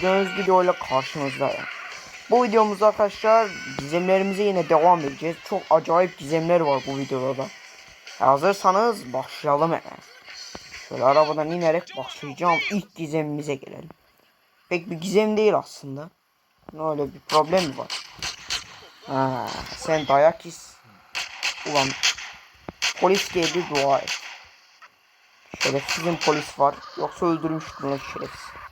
Gördüğünüz videoyla karşınızdayım. Bu videomuzda arkadaşlar gizemlerimize yine devam edeceğiz. Çok acayip gizemler var bu videoda da. Hazırsanız başlayalım hemen. Şöyle arabadan inerek başlayacağım. İlk gizemimize gelelim. Pek bir gizem değil aslında. Öyle bir problem mi var? Ha, sen dayak is. Ulan polis geldi dua et. Şerefsizin polis var. Yoksa öldürmüştüm lan şerefsiz.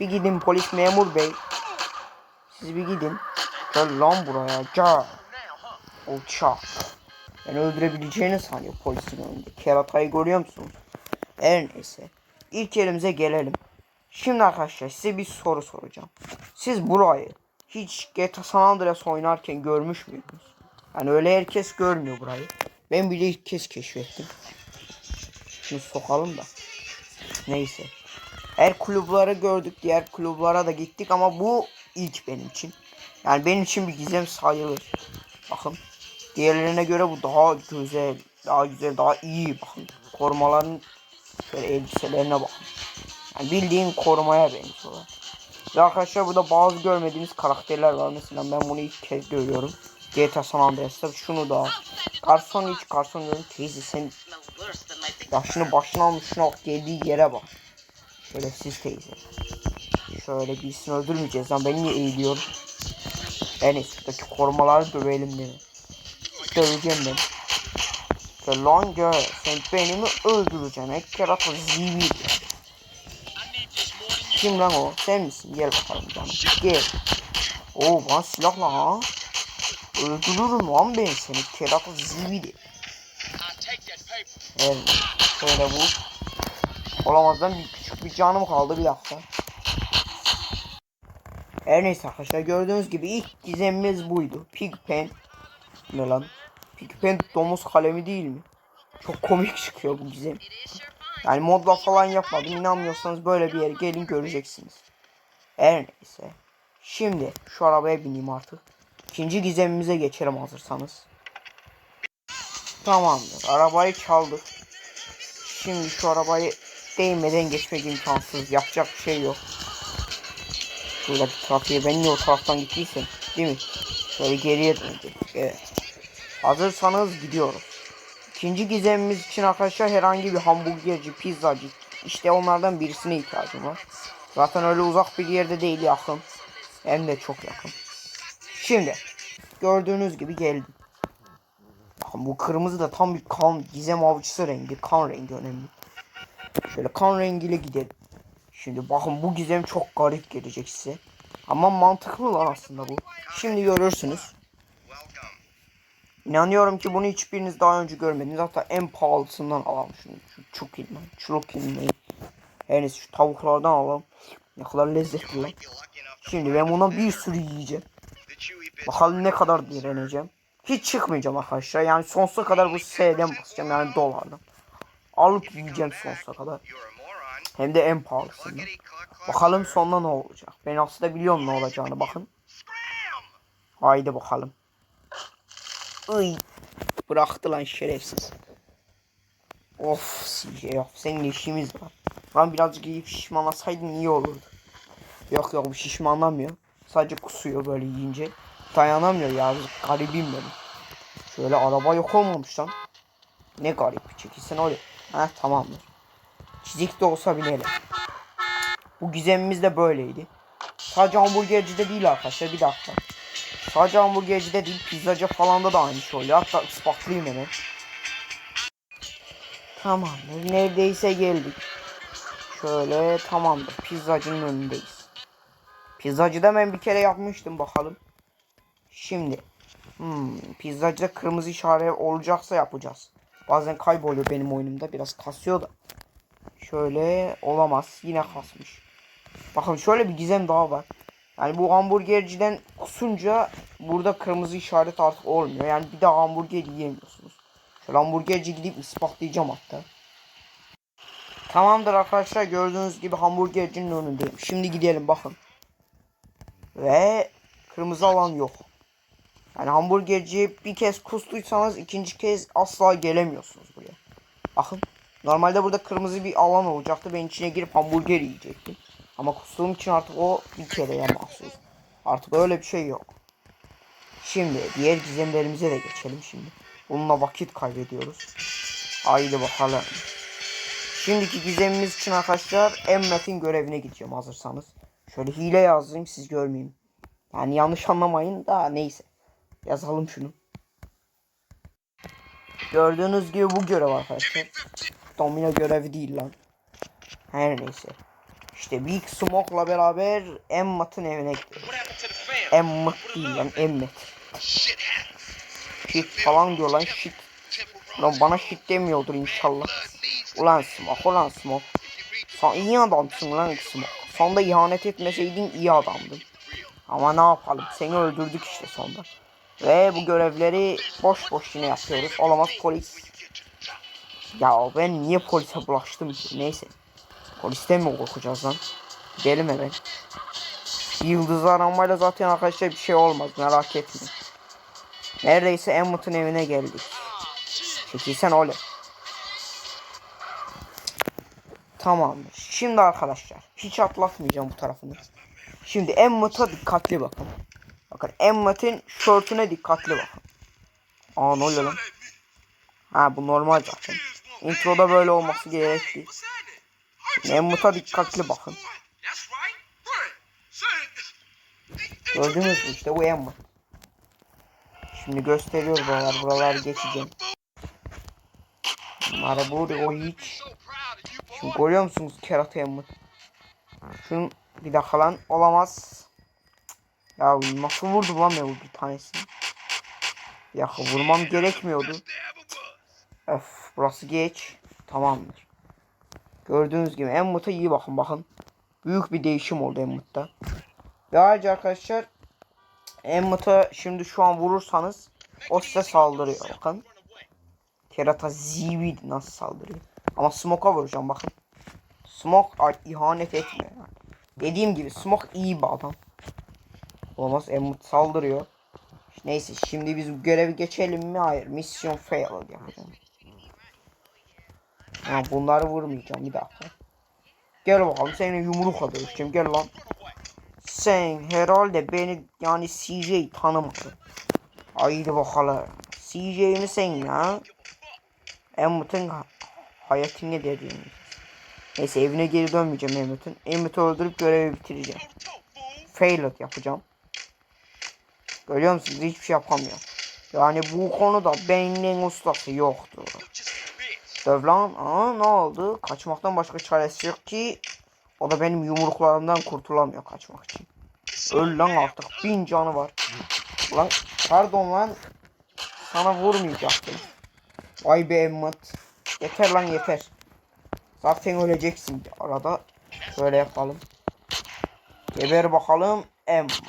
Bir gidin polis memur bey. Siz bir gidin. Gel lan buraya. Ca. Uçak. Yani öldürebileceğini sanıyor polisin önünde. Keratayı görüyor musunuz? Her neyse. İlk yerimize gelelim. Şimdi arkadaşlar size bir soru soracağım. Siz burayı hiç GTA San Andreas oynarken görmüş müydünüz? Yani öyle herkes görmüyor burayı. Ben bile ilk kez keşfettim. Şimdi sokalım da. Neyse. Her kulüpleri gördük. Diğer kulüplere de gittik ama bu ilk benim için. Yani benim için bir gizem sayılır. Bakın. Diğerlerine göre bu daha güzel. Daha güzel. Daha iyi. Bakın. Korumaların şöyle elbiselerine bakın. Yani bildiğin korumaya benziyorlar. Ve arkadaşlar burada bazı görmediğimiz karakterler var. Mesela ben bunu ilk kez görüyorum. GTA San Andreas'ta şunu da. Garson hiç garson görüyorum. Teyze sen yaşını başına almış şuna geldiği yere bak. Şöyle siz teyze. Şöyle birisini öldürmeyeceğiz lan ben niye eğiliyorum. En üstteki korumaları dövelim dedi. Döveceğim ben. Şöyle lan gör sen beni mi öldüreceksin? Ekkerata zibi. Kim lan o? Sen misin? Gel bakalım canım. Gel. Oo bana silahla ha. Öldürürüm lan ben seni. Kerata zibidi. Evet. Şöyle bu. Olamazdan bir küçük bir canım kaldı bir dakika. Her neyse arkadaşlar gördüğünüz gibi ilk gizemimiz buydu. Pigpen. Ne lan? Pigpen domuz kalemi değil mi? Çok komik çıkıyor bu gizem. Yani modla falan yapmadım. İnanmıyorsanız böyle bir yere gelin göreceksiniz. Her neyse. Şimdi şu arabaya bineyim artık. İkinci gizemimize geçelim hazırsanız. Tamamdır. Arabayı çaldık. Şimdi şu arabayı değmeden geçmek imkansız. Yapacak bir şey yok. Şuradaki trafiğe ben niye o taraftan gittiysem. Değil mi? Şöyle geriye döndük. Evet. Hazırsanız gidiyoruz. İkinci gizemimiz için arkadaşlar herhangi bir hamburgerci, pizzacı işte onlardan birisine ihtiyacım var. Zaten öyle uzak bir yerde değil yakın. Hem de çok yakın. Şimdi gördüğünüz gibi geldim. Bu kırmızı da tam bir kan gizem avcısı rengi. Kan rengi önemli. Şöyle kan rengiyle gidelim. Şimdi bakın bu gizem çok garip gelecek size. Ama mantıklı lan aslında bu. Şimdi görürsünüz. İnanıyorum ki bunu hiçbiriniz daha önce görmediniz. Hatta en pahalısından alalım şunu. Şu iyi lan. Her neyse şu tavuklardan alalım. Ne kadar lezzetli lan. Şimdi ben bundan bir sürü yiyeceğim. Bakalım ne kadar direneceğim. Hiç çıkmayacağım arkadaşlar. Yani sonsuza kadar bu S'den basacağım. Yani dolardan. Alıp yiyeceğim sonsuza kadar. Hem de en pahalısından. Bakalım sonunda ne olacak. Ben aslında biliyorum ne olacağını bakın. Haydi bakalım. Iy. Bıraktı lan şerefsiz. Of CJ of senin işimiz var. Lan birazcık iyi şişmanlasaydın iyi olurdu. Yok yok bu şişmanlamıyor. Sadece kusuyor böyle yiyince. Dayanamıyor ya garibim benim. Şöyle araba yok olmamış lan. Ne garip çekilsen öyle. Heh tamamdır. Çizik de olsa binelim. Bu gizemimiz de böyleydi. Sadece hamburgercide değil arkadaşlar bir dakika. Sadece hamburgercide değil pizzacı falan da aynı şey oluyor. Hatta ispatlayayım hemen. Tamamdır neredeyse geldik. Şöyle tamamdır pizzacının önündeyiz. Pizzacıda ben bir kere yapmıştım bakalım. Şimdi. Hmm, pizzacıda kırmızı işaret olacaksa yapacağız. Bazen kayboluyor benim oyunumda biraz kasıyor da. Şöyle olamaz yine kasmış. Bakın şöyle bir gizem daha var. Yani bu hamburgerciden kusunca burada kırmızı işaret artık olmuyor. Yani bir daha hamburger yiyemiyorsunuz. Şöyle hamburgerci gidip ispatlayacağım hatta. Tamamdır arkadaşlar gördüğünüz gibi hamburgercinin önündeyim. Şimdi gidelim bakın. Ve kırmızı alan yok. Yani hamburgerci bir kez kustuysanız ikinci kez asla gelemiyorsunuz buraya. Bakın. Normalde burada kırmızı bir alan olacaktı. Ben içine girip hamburger yiyecektim. Ama kustuğum için artık o bir kereye mahsus. Artık öyle bir şey yok. Şimdi diğer gizemlerimize de geçelim şimdi. Bununla vakit kaybediyoruz. Haydi bakalım. Şimdiki gizemimiz için arkadaşlar Emmet'in görevine gideceğim hazırsanız. Şöyle hile yazayım siz görmeyeyim. Yani yanlış anlamayın da neyse. Yazalım şunu. Gördüğünüz gibi bu görev arkadaşlar. Domino görevi değil lan. Her neyse. İşte Big Smoke'la beraber Emmet'in evine gidiyoruz. Emmet değil lan Emmet. Shit falan diyor lan shit. Lan bana shit demiyordur inşallah. Ulan Smoke ulan Smoke. Sen iyi adamsın lan Smoke. Sonda ihanet etmeseydin iyi adamdın. Ama ne yapalım seni öldürdük işte sonda. Ve bu görevleri boş boş yine yapıyoruz. Olamaz polis. Ya ben niye polise bulaştım? Neyse. Polisten mi korkacağız lan? Gidelim hemen. Yıldız aramayla zaten arkadaşlar bir şey olmaz merak etmeyin. Neredeyse Emmet'in evine geldik. Çekilsen öyle. Tamamdır. Şimdi arkadaşlar hiç atlatmayacağım bu tarafını. Şimdi Emmet'a dikkatli bakın. Bakın Emmet'in şortuna dikkatli bakın. Aa ne oluyor lan? Ha bu normal zaten. Introda böyle olması? Şimdi Emmet'a dikkatli bakın. Gördünüz mü işte bu Emmet. Şimdi gösteriyor buralar buralar geçeceğim. Burada o hiç. Şimdi görüyor musunuz kerata Emmet? Şunun bir dakika lan olamaz. Ya nasıl vurdum lan bu bir tanesini? Dakika vurmam gerekmiyordu. Öf burası geç. Tamamdır. Gördüğünüz gibi Emmet'a iyi bakın bakın. Büyük bir değişim oldu Emmet'ta. Ve ayrıca arkadaşlar Emmet'a şimdi şu an vurursanız o size saldırıyor bakın. Kerata zibi nasıl saldırıyor. Ama Smoke'a vuracağım bakın. Smoke ay, ihanet etmiyor yani. Dediğim gibi Smoke iyi bir adam. Olmaz Emmet saldırıyor. Neyse şimdi biz bu görevi geçelim mi? Hayır. Mission failed yapacağım. Ya bunları vurmayacağım bir dakika. Gel bakalım seninle yumrukla dövüşeceğim gel lan. Sen herhalde beni yani CJ tanımadın. Haydi bakalım. CJ mi sen ya? Emmet'in ha- hayatını dediğimiz. Neyse evine geri dönmeyeceğim Emmet'in. Emmet'i öldürüp görevi bitireceğim. Failed yapacağım. Görüyor musunuz? Hiçbir şey yapamıyor. Yani bu konuda beynin ustası yoktu. Döv lan. Aa, ne oldu? Kaçmaktan başka çaresi yok ki. O da benim yumruklarımdan kurtulamıyor kaçmak için. Öl lan artık. Bin canı var. Lan pardon lan. Sana vurmayacaktım. Vay be Emmet. Yeter lan yeter. Zaten öleceksin arada. Şöyle yapalım. Geber bakalım Emmet.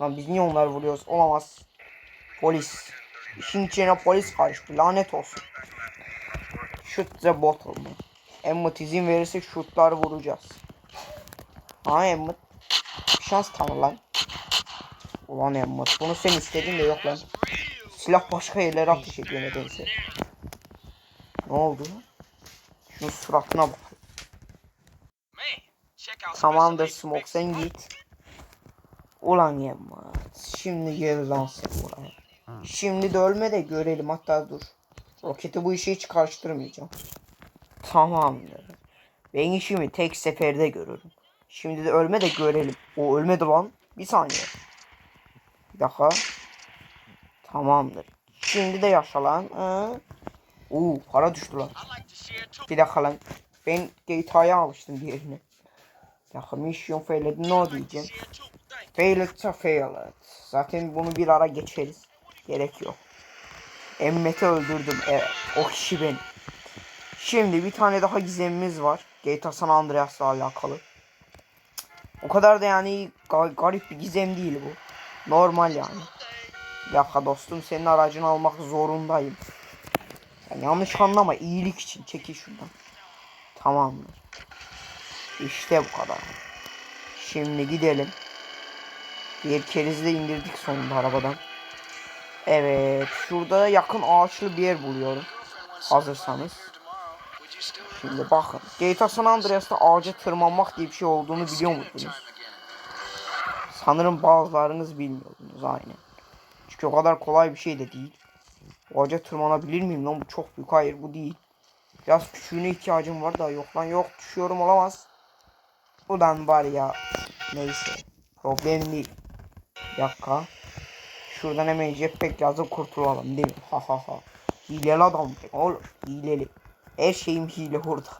Lan biz niye onları vuruyoruz? Olamaz. Polis. İşin içine polis karıştı. Lanet olsun. Shoot the bottle mı? Emmet izin verirse şutları vuracağız. Ha Emmet. Şans tanı lan. Ulan Emmet bunu sen istedin de yok lan. Silah başka yerlere ateş ediyor nedense. Ne oldu? Şunun suratına bak. Tamamdır Smoke sen git. Ulan Emmet. Şimdi gel lan sen buraya. Şimdi de ölme de görelim hatta dur. Roketi bu işi hiç karıştırmayacağım. Tamamdır. Ben işimi tek seferde görürüm. Şimdi de ölme de görelim. O ölmedi lan. Bir saniye. Bir dakika. Tamamdır. Şimdi de yaşa lan. Oo para düştü lan. Bir dakika lan. Ben GTA'ya alıştım diğerine. Bir dakika mission failed no diyeceğim. Too. Thank Failed'sa failed. Zaten bunu bir ara geçeriz. Gerek yok. Emmet'i öldürdüm. Evet. O kişi benim. Şimdi bir tane daha gizemimiz var. GTA San Andreas'la alakalı. O kadar da yani ga- garip bir gizem değil bu. Normal yani. Bir dakika dostum senin aracını almak zorundayım. Sen yanlış anlama iyilik için çekil şuradan. Tamamdır. İşte bu kadar. Şimdi gidelim. Diğer kerizi de indirdik sonunda arabadan. Evet. Şurada yakın ağaçlı bir yer buluyorum. Hazırsanız. Şimdi bakın. GTA San Andreas'ta ağaca tırmanmak diye bir şey olduğunu biliyor muydunuz? Sanırım bazılarınız bilmiyordunuz aynen. Çünkü o kadar kolay bir şey de değil. O ağaca tırmanabilir miyim lan bu çok büyük. Hayır bu değil. Biraz küçüğüne ihtiyacım var da yok lan yok düşüyorum olamaz. Ulan var ya. Neyse. Problem değil. Bir dakika. Şuradan hemen jetpack yazıp kurtulalım değil mi? Ha ha ha. Hileli adam oğlum. Hileli. Her şeyim hile burada.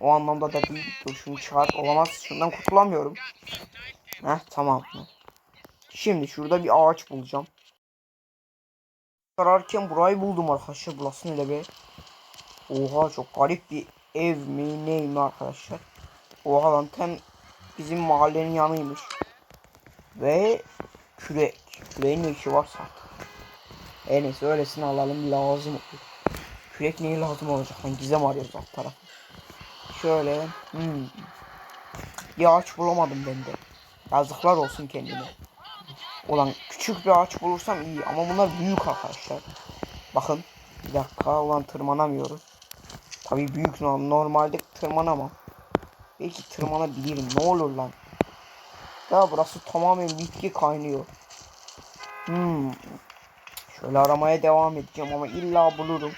O anlamda da değil. Dur şunu çıkart. Olamaz. Şundan kurtulamıyorum. Heh tamam. Şimdi şurada bir ağaç bulacağım. Ararken burayı buldum arkadaşlar. Burası ne be? Oha çok garip bir ev mi ney mi arkadaşlar. Oha lan tam bizim mahallenin yanıymış. Ve kürek. Küreğin ne işi varsa artık. En iyisi öylesini alalım lazım. Kürek niye lazım olacak lan gizem arıyoruz alt taraf. Şöyle. Hmm. Bir ağaç bulamadım ben de. Yazıklar olsun kendime. Ulan küçük bir ağaç bulursam iyi ama bunlar büyük arkadaşlar. Bakın. Bir dakika ulan tırmanamıyoruz. Tabii büyük no- normalde tırmanamam. Belki tırmanabilirim ne olur lan. Ya burası tamamen bitki kaynıyor. Hmm. Şöyle aramaya devam edeceğim ama illa bulurum.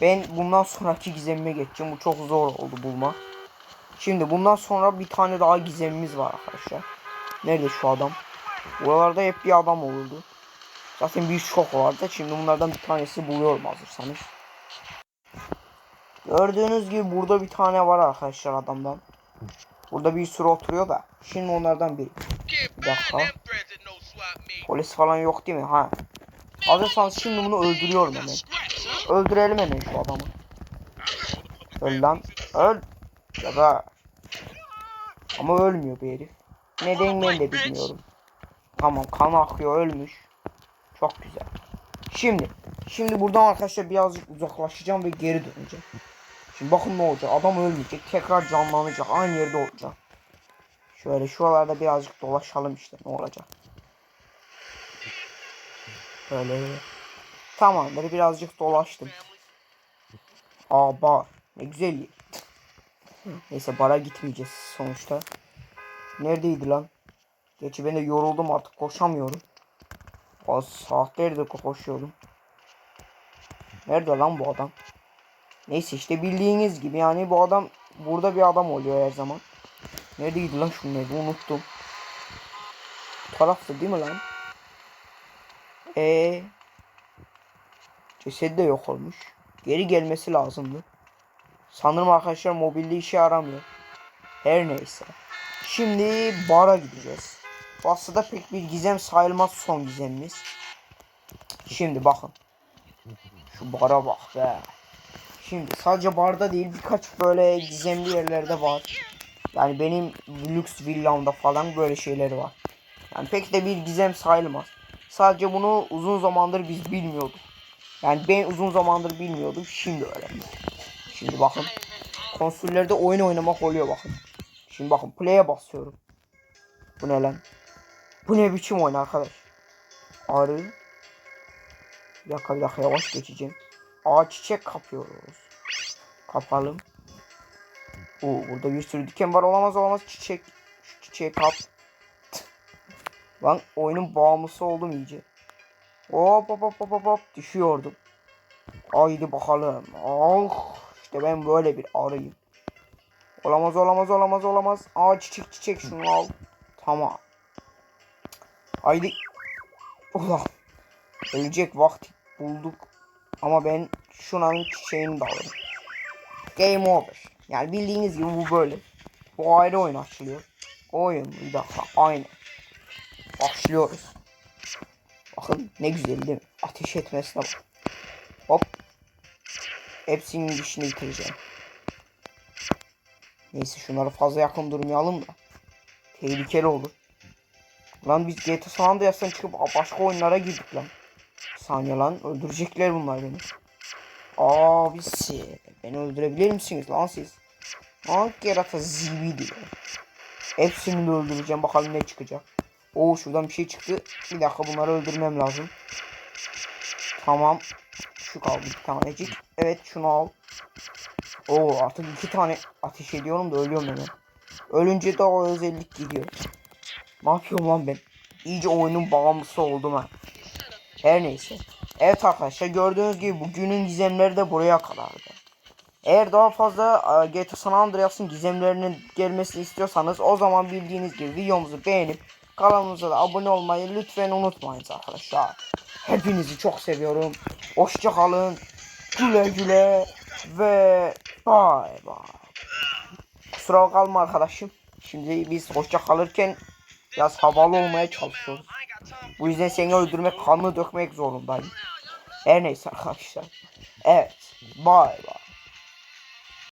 Ben bundan sonraki gizemime geçeceğim. Bu çok zor oldu bulma. Şimdi bundan sonra bir tane daha gizemimiz var arkadaşlar. Nerede şu adam? Buralarda hep bir adam olurdu. Zaten bir şok vardı. Şimdi bunlardan bir tanesi buluyorum hazırsanız. Gördüğünüz gibi burada bir tane var arkadaşlar adamdan. Burada bir sürü oturuyor da. Şimdi onlardan. Get Bir dakika. Polis falan yok değil mi? Ha. Hazırsanız şimdi bunu öldürüyorum hemen. Öldürelim hemen şu adamı. Öl lan. Öl. Ya da. Ama ölmüyor bu herif. Neden ben de bilmiyorum. Tamam kan akıyor ölmüş. Çok güzel. Şimdi. Şimdi buradan arkadaşlar birazcık uzaklaşacağım ve geri döneceğim. Şimdi bakın ne olacak. Adam ölmeyecek. Tekrar canlanacak. Aynı yerde olacak. Şöyle şuralarda birazcık dolaşalım işte. Ne olacak. Böyle. Tamamdır. Birazcık dolaştım. Aa bar. Ne güzel. Neyse bara gitmeyeceğiz sonuçta. Neredeydi lan? Gerçi ben de yoruldum artık koşamıyorum. O saatlerdir koşuyordum. Nerede lan bu adam? Neyse işte bildiğiniz gibi yani bu adam burada bir adam oluyor her zaman. Neredeydi lan şunun evi unuttum. Bu tarafta değil mi lan? Ee, Cesedi de yok olmuş. Geri gelmesi lazımdı. Sanırım arkadaşlar mobilde işe yaramıyor. Her neyse. Şimdi bara gideceğiz. Bu aslında pek bir gizem sayılmaz son gizemimiz. Şimdi bakın. Şu bara bak be. Şimdi sadece barda değil birkaç böyle gizemli yerlerde var. Yani benim lüks villamda falan böyle şeyleri var. Yani pek de bir gizem sayılmaz. Sadece bunu uzun zamandır biz bilmiyorduk. Yani ben uzun zamandır bilmiyordum. Şimdi öğrendim. Şimdi bakın. Konsüllerde oyun oynamak oluyor bakın. Şimdi bakın play'e basıyorum. Bu ne lan? Bu ne biçim oyun arkadaş? Arı. Bir dakika bir dakika yavaş geçeceğim. Ağaç çiçek kapıyoruz. Kapalım. Oo, burada bir sürü diken var olamaz olamaz çiçek. Şu çiçeği kap. Lan oyunun bağımlısı oldum iyice. Hop hop hop hop hop düşüyordum. Haydi bakalım. Oh işte ben böyle bir arıyım. Olamaz olamaz olamaz olamaz. Aa çiçek çiçek şunu al. Tamam. Haydi. Ulan. Ölecek vakti bulduk. Ama ben şunun çiçeğini de alırım. Game over. Yani bildiğiniz gibi bu böyle. Bu ayrı oyun açılıyor. Oyun bir dakika aynı. Başlıyoruz. Bakın ne güzel değil mi? Ateş etmesine bak. Hop. Hepsinin dişini bitireceğim. Neyse şunları fazla yakın durmayalım da. Tehlikeli olur. Lan biz GTA San Andreas'tan çıkıp başka oyunlara girdik lan. Saniye lan öldürecekler bunlar beni. Abisi beni öldürebilir misiniz lan siz? Hangi yarata zibi diyor. Hepsini de öldüreceğim bakalım ne çıkacak. Oo şuradan bir şey çıktı. Bir dakika bunları öldürmem lazım. Tamam. Şu kaldı bir tanecik. Evet şunu al. Oo artık iki tane ateş ediyorum da ölüyorum hemen. Ölünce de o özellik gidiyor. Ne yapıyorum lan ben? İyice oyunun bağımlısı oldum ha. Her neyse. Evet arkadaşlar gördüğünüz gibi bugünün gizemleri de buraya kadardı. Eğer daha fazla e, GTA San Andreas'ın gizemlerinin gelmesini istiyorsanız o zaman bildiğiniz gibi videomuzu beğenip kanalımıza da abone olmayı lütfen unutmayın arkadaşlar. Hepinizi çok seviyorum. Hoşça kalın. Güle güle ve bay bay. Kusura kalma arkadaşım. Şimdi biz hoşça kalırken biraz havalı olmaya çalışıyoruz. Bu yüzden seni öldürmek, kanını dökmek zorundayım. Her neyse arkadaşlar. Evet. Bay bay.